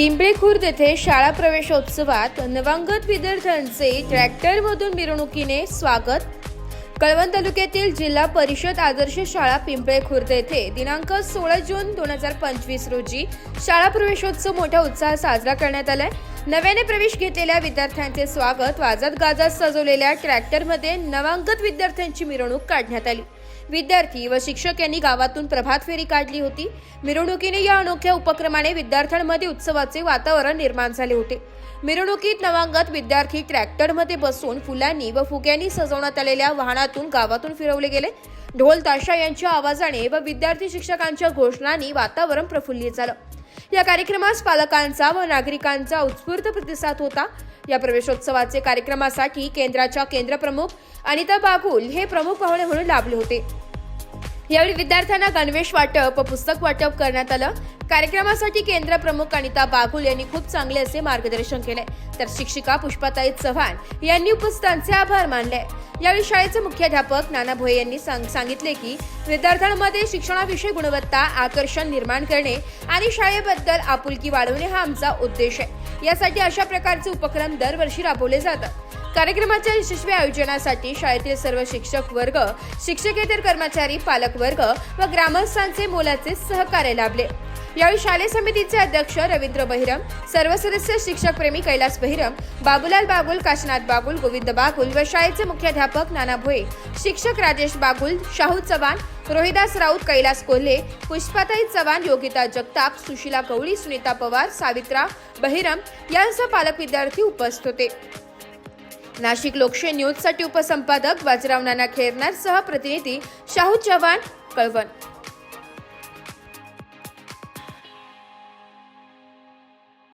पिंपळे खुर्द येथे शाळा प्रवेशोत्सवात नवांगत विद्यार्थ्यांचे ट्रॅक्टरमधून मिरवणुकीने स्वागत. कळवण तालुक्यातील जिल्हा परिषद आदर्श शाळा पिंपळे खुर्द येथे दिनांक सोळा जून दोन हजार पंचवीस रोजी शाळा प्रवेशोत्सव मोठ्या उत्साहात साजरा करण्यात आलाय. नव्याने प्रवेश घेतलेल्या विद्यार्थ्यांचे स्वागत. वाजत गाजत सजवलेल्या ट्रॅक्टरमध्ये नवांगत विद्यार्थ्यांची मिरवणूक काढण्यात आली. विद्यार्थी व शिक्षक यांनी गावातून प्रभात फेरी काढली होती. मिरवणुकीने या अनोख्या उपक्रमाने विद्यार्थ्यांमध्ये उत्सवाचे वातावरण निर्माण झाले होते. मिरवणुकीत नवांगत विद्यार्थी ट्रॅक्टरमध्ये बसून फुलांनी व फुग्यांनी सजवण्यात आलेल्या वाहनातून गावातून फिरवले गेले. ढोल ताशा यांच्या आवाजाने व विद्यार्थी शिक्षकांच्या घोषणांनी वातावरण प्रफुल्लित झालं. या कार्यक्रमास पालकांचा व नागरिकांचा उत्स्फूर्त प्रतिसाद होता. या प्रवेशोत्सवाचे कार्यक्रमासाठी केंद्राच्या केंद्रप्रमुख अनिता बागुल हे प्रमुख पाहुणे म्हणून लाभले होते. यावेळी विद्यार्थ्यांना गणवेश वाटप व पुस्तक वाटप करण्यात आलं. कार्यक्रमासाठी केंद्र प्रमुख अनिता बागुल यांनी खूप चांगले असे मार्गदर्शन केले. तर शिक्षिका पुष्पाताई चव्हाण यांनी उपस्थितांचे आभार मानले. यावेळी शाळेचे मुख्याध्यापक नाना भोये यांनी सांग- सांगितले की विद्यार्थ्यांमध्ये शिक्षणाविषयी गुणवत्ता आकर्षण निर्माण करणे आणि शाळेबद्दल आपुलकी वाढवणे हा आमचा उद्देश आहे. यासाठी अशा प्रकारचे उपक्रम दरवर्षी राबवले जातात. कार्यक्रमाच्या यशस्वी आयोजनासाठी शाळेतील सर्व शिक्षक वर्ग शिक्षकेतर कर्मचारी पालक वर्ग व ग्रामस्थांचे मोलाचे सहकार्य लाभले. यावेळी शालेय समितीचे अध्यक्ष रवींद्र बहिरम सर्व सदस्य शिक्षक प्रेमी कैलास बहिरम बाबूलाल बागुल काशीनाथ बागुल गोविंद बागुल व शाळेचे मुख्याध्यापक नाना भोये शिक्षक राजेश बागुल शाहू चव्हाण रोहिदास राऊत कैलास कोल्हे पुष्पाताई चव्हाण योगिता जगताप सुशिला गवळी सुनीता पवार सावित्रा बहिरम यांसह पालक विद्यार्थी उपस्थित होते. नाशिक लोकशाही न्यूजसाठी उपसंपादक बाजीराव नाना खेरनार सह प्रतिनिधी शाहू चव्हाण कळवण.